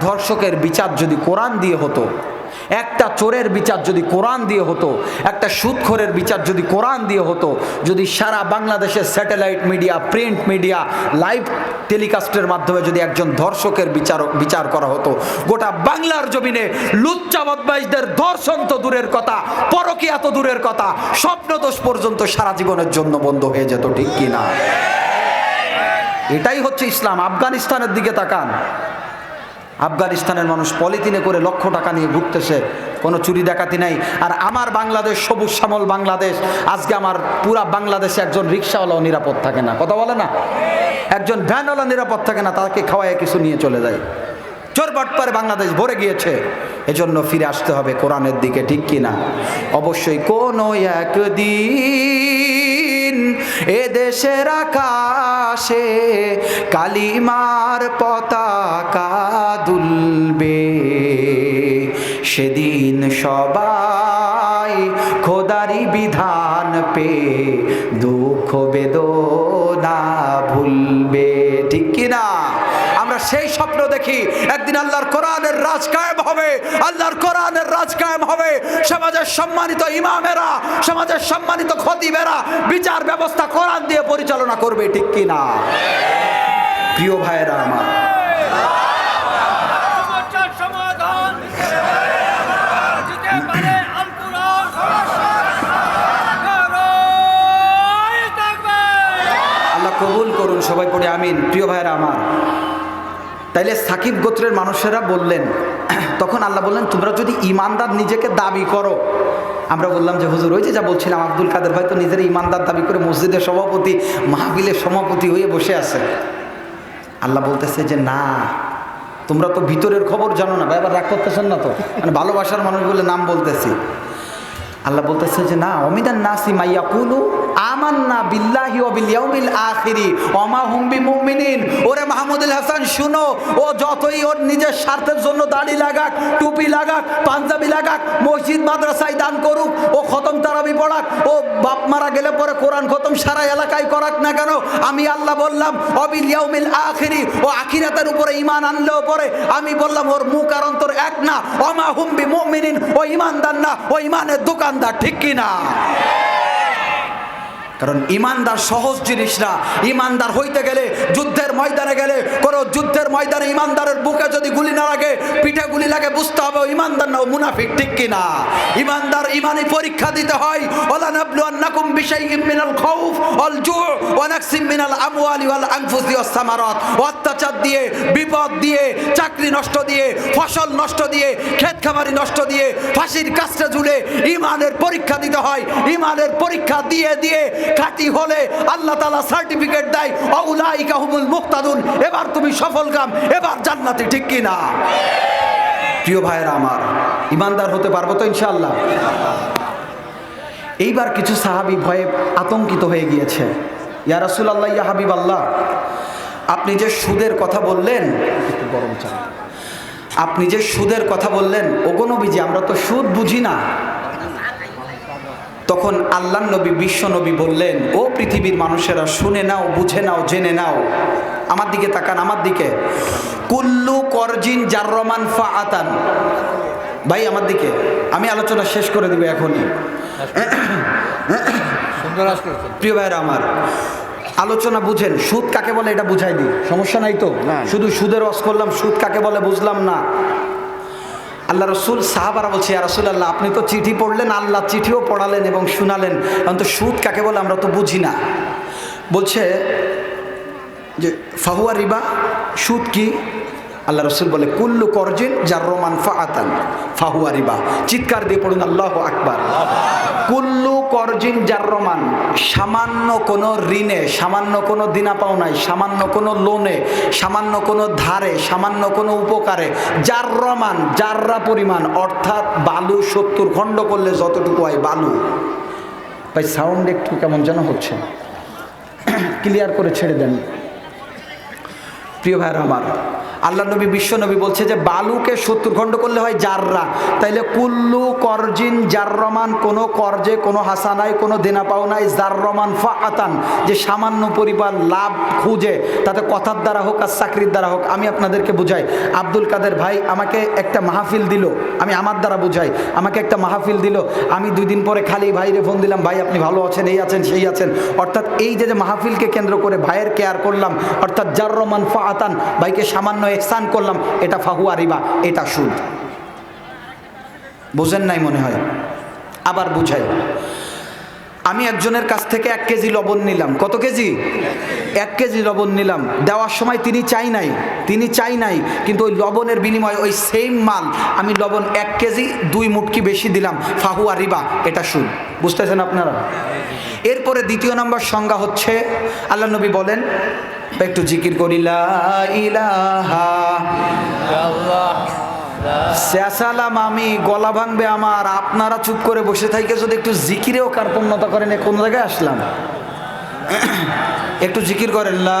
ধর্ষকের বিচার যদি কোরআন দিয়ে হতো, একটা চোরের বিচার যদি কোরআন দিয়ে হতো, একটা সুদখোরের বিচার যদি কোরআন দিয়ে হতো, যদি সারা বাংলাদেশের satellite media, print media, live টেলিকাস্টের মাধ্যমে যদি একজন ধর্ষকের বিচার বিচার করা হতো, গোটা বাংলার জমিনে লুচ্চা বদমাইশদের ধর্ষণ তো দূরের কথা, পরকিয়া তো দূরের কথা, স্বপ্নদোষ পর্যন্ত সারা জীবনের জন্য বন্ধ হয়ে যেত, ঠিক কি না? এটাই হচ্ছে ইসলাম। আফগানিস্তানের দিকে তাকান। আফগানিস্তানের মানুষ পলিথিনে করে লক্ষ টাকা নিয়ে ঘুরতেছে। কোনো চুরি ডাকাতি নাই। আর আমার বাংলাদেশ, সবুজ শ্যামল বাংলাদেশ, আজকে আমার পুরা বাংলাদেশে একজন রিক্সাওয়ালাও নিরাপদ থাকে না। কথা বলে না? একজন ভ্যানওয়ালা নিরাপদ থাকে না, তাকে খাওয়ায় কিছু নিয়ে চলে যায়। চোর বাটপারে বাংলাদেশ ভরে গিয়েছে। এজন্য ফিরে আসতে হবে কোরআনের দিকে, ঠিক কি না? অবশ্যই কোনো একদিন এ দেশের আকাশে কালিমার পতাকা সেদিন সবাই খোদারি বিধান পে দুঃখ বেদনা ভুলবে। ঠিক কি না আমরা সেই স্বপ্ন দেখি, একদিন আল্লাহর কোরআনের রাজ কায়েম হবে, আল্লাহর কোরআনের রাজ কায়েম হবে। সমাজের সম্মানিত ইমামেরা, সমাজের সম্মানিত খতিবেরা বিচার ব্যবস্থা কোরআন দিয়ে পরিচালনা করবে, ঠিক কি না প্রিয় ভাইয়েরা আমার কবুল করুন, সবাই পড়ে আমিন, প্রিয় ভাইয়েরা আমার। তাইলে সাকিব গোত্রের মানুষেরা বললেন, তখন আল্লাহ বললেন, তোমরা যদি ইমানদার নিজেকে দাবি করো। আমরা বললাম যে, হুজুর, ওই যে যা বলছিলাম, আব্দুল কাদের ভাই তো নিজের ইমানদার দাবি করে মসজিদের সভাপতি মাহবিলের সভাপতি হয়ে বসে আছে। আল্লাহ বলতেছে যে, না, তোমরা তো ভিতরের খবর জানো না। ভাই, আবার রাগ করতেছেন না তো? মানে ভালোবাসার মানুষ বলে নাম বলতেছি। আল্লাহ বলতেছে যে, না, অমিদান নাসি মাইয়া কুলু আমান্না বিল্লাহি ও বিল ইয়াউমিল আখিরি। ওমা হুম বিমুমিনিন। ওরে মাহমুদুল হাসান, শুনো, ও যতই ওর নিজের স্বার্থের জন্য দাড়ি লাগাক, টুপি লাগাক, পাঞ্জাবি লাগাক, মসজিদ, মাদ্রাসায় দান করুক, ও খতম তারাবি পড়াক, ও বাপ মারা গেলে পরে কোরআন খতম সারা এলাকায় করাক না কেন? আমি আল্লাহ বললাম অবিল ইয়াউমিল আখিরি, ও আখিরাতের উপরে ইমান আনলেও পরে আমি বললাম, ওর মুখ আর অন্তর এক না। অমা হুম বিমুমিনিন, ও ইমানদার না, ও ইমানের দোকানদার, ঠিক কি না কারণ ইমানদার সহজ জিনিস না। ইমানদার হইতে গেলে যুদ্ধের ময়দানে গেলে কোনো যুদ্ধের ময়দানে ইমানদারের বুকে যদি গুলি না লাগে, পিঠে গুলি লাগে, বুঝতে হবে ইমানদার না মুনাফিক, ঠিক কিনা ইমানদার ইমানি পরীক্ষা দিতে হয় ওলা নাবলু আন্নাকুম বিশাইইম মিনাল খাউফ ওয়াল জু' ওয়া নাকসিম মিনাল আমওয়ালি ওয়াল আনফুসি ওয়াস অত্যাচার দিয়ে, বিপদ দিয়ে, চাকরি নষ্ট দিয়ে, ফসল নষ্ট দিয়ে ক্ষেত খামারি নষ্ট দিয়ে, ফাঁসির কাছে ঝুলে ইমানের পরীক্ষা দিতে হয়। ইমানের পরীক্ষা দিয়ে দিয়ে খাঁটি হলে আল্লাহ তালা সার্টিফিকেট দেয়, অউলাইকা হুমুল মুক্তাদুন। এবার তুমি সফল কাম, এবার জান্নাতি ঠিক কি না প্রিয় ভাইয়েরা আমার, ইমানদার হতে পারব তো ইনশাআল্লাহ? এইবার কিছু সাহাবি ভয়ে আতঙ্কিত হয়ে গিয়েছে। ইয়া রাসূলুল্লাহ, ইয়া হাবিব আল্লাহ আপনি যে সুদের কথা বললেন, একটু গরম চা। আপনি যে সুদের কথা বললেন, ওগো নবীজি, আমরা তো সুদ বুঝি না। তখন আল্লাহ নবী বিশ্ব নবী বললেন ও পৃথিবীর মানুষেরা শুনে নাও বুঝে নাও জেনে নাও। আমার দিকে তাকান আমার দিকে। কুল্লু করজিন জার্রমান ফা আতান ভাই আমার দিকে। আমি আলোচনা শেষ করে দিব এখনই। প্রিয় ভাইরা আমার আলোচনা বুঝেন। সুদ কাকে বলে এটা বুঝাই দিই। সমস্যা নাই তো? শুধু সুদের রস করলাম সুদ কাকে বলে বুঝলাম না। আল্লাহ রসুল সাহাবারা বলছে আর রসুল আল্লাহ আপনি তো চিঠি পড়লেন, আল্লাহ চিঠিও পড়ালেন এবং শুনালেন। তো সুদ কাকে বলে আমরা তো বুঝি না। বলছে যে, ফাহুয়া রিবা, সুদ কি? আল্লাহ রসুল বলে, কুল্লু করজিন যার রোমান ফা আতান ফাহুয়া রিবা। চিৎকার দিয়ে পড়ুন, আল্লাহ আকবার। কুল্লু করজিন যার রমান সামান্য কোনো ঋণে, সামান্য কোনো দিনা পাওনায় সামান্য কোনো লোনে, সামান্য কোনো ধারে, সামান্য কোনো উপকারে যার রমান যাররা পরিমাণ, অর্থাৎ বালু সত্তর খণ্ড করলে যতটুকু হয় বালু। ভাই সাউন্ড একটু কেমন যেন হচ্ছে। ক্লিয়ার করে ছেড়ে দেন। প্রিয় ভাইয়ের আমার আল্লাহ নবী, বিশ্ব নবী বলছে যে, বালুকে সত্তর খণ্ড করলে হয় জাররা। তাইলে কুল্লু করজিন জাররমান, কোনো করজে, কোনো হাসানায় কোনো দেনা পাওনায় জাররমান ফা আতান যে সামান্য পরিবার লাভ খুঁজে, তাতে কথার দ্বারা হোক আর চাকরির দ্বারা হোক, আমি আপনাদেরকে বুঝাই। আব্দুল কাদের ভাই আমাকে একটা মাহফিল দিল, আমি আমার দ্বারা বুঝাই। আমাকে একটা মাহফিল দিল, আমি দুই দিন পরে খালি ভাইরে ফোন দিলাম, ভাই, আপনি ভালো আছেন, এই আছেন, সেই আছেন। অর্থাৎ এই যে মাহফিলকে কেন্দ্র করে ভাইয়ের কেয়ার করলাম, অর্থাৎ জার রহমান ফা আতান ভাইকে সামান্য এহসান করলাম, এটা ফাহুয়া রিবা, এটা সুদ। বোঝেন নাই মনে হয়? আবার বুঝাই। আমি একজনের কাছ থেকে এক কেজি লবণ নিলাম। কত কেজি? এক কেজি লবণ নিলাম। দেওয়ার সময় তিনি চাই নাই, তিনি চাই নাই, কিন্তু ওই লবণের বিনিময়ে ওই সেম মাল, আমি লবণ এক কেজি, দুই মুটকি বেশি দিলাম, ফাহুয়া রিবা, এটা সুদ। বুঝতেছেন আপনারা? এরপরে দ্বিতীয় নম্বর সংজ্ঞা হচ্ছে, আল্লাহ নবী বলেন একটু জিকির করি শেষালাম আমি গলা ভাঙবে আমার। আপনারা চুপ করে বসে থাইকে যদি একটু জিকিরেও কার্পণ্যতা করেন কোন জায়গায় আসলাম? একটু জিকির করেন লা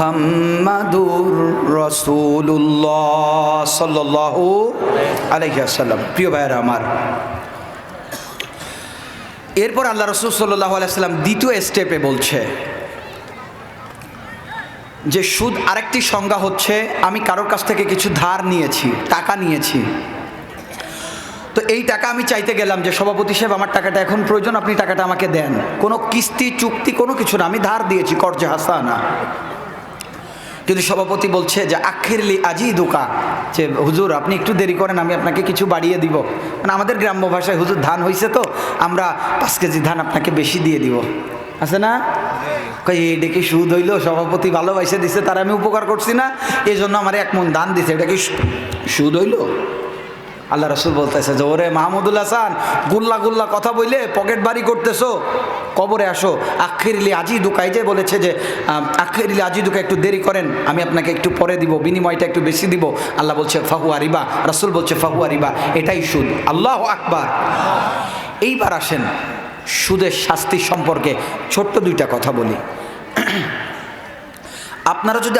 মোহাম্মাদুর রসুল্লাহ সাল্লাহ আলহিহাসাল্লাম প্রিয় ভাইয়ের আমার, এরপর আল্লাহ রসুল সাল্লাহ আলাইসাল্লাম দ্বিতীয় স্টেপে বলছে যে সুদ আরেকটি সংজ্ঞা হচ্ছে, আমি কারোর কাছ থেকে কিছু ধার নিয়েছি, টাকা নিয়েছি। তো এই টাকা আমি চাইতে গেলাম যে সভাপতি সাহেব, আমার টাকাটা এখন প্রয়োজন, আপনি টাকাটা আমাকে দেন। কোনো কিস্তি, চুক্তি, কোনো কিছু না, আমি ধার দিয়েছি, কর্জে হাসানা। কিন্তু সভাপতি বলছে যে, আখিরলি আজই দোকা যে, হুজুর, আপনি একটু দেরি করেন, আমি আপনাকে কিছু বাড়িয়ে দিব। মানে আমাদের গ্রাম্য ভাষায়, হুজুর, ধান হয়েছে তো, আমরা পাঁচ কেজি ধান আপনাকে বেশি দিয়ে দিব। আছে না? এই ডেকে সুদ হইল? সভাপতি ভালোবাসে দিছে, তার আমি উপকার করছি না। এই জন্য আমার এক মন দান দিছে, এটা কি সুদ হইল? আল্লাহ রসুল বলতেছে যে ওরে মাহমুদুল হাসান গুল্লা গুল্লা কথা বইলে পকেট বাড়ি করতেছো? কবরে আসো। আখিরিলি আজি দুকাই যে বলেছে যে আম, আখিরিলি আজি দুকা একটু দেরি করেন আমি আপনাকে একটু পরে দিব বিনিময়টা একটু বেশি দিব। আল্লাহ বলছে ফাহুয়া রিবা। রসুল বলছে ফাহুয়া রিবা এটাই সুদ। আল্লাহ আকবার। এইবার আসেন সুদের শাস্তি সম্পর্কে ছোট্ট দুইটা কথা বলি। আপনারা যদি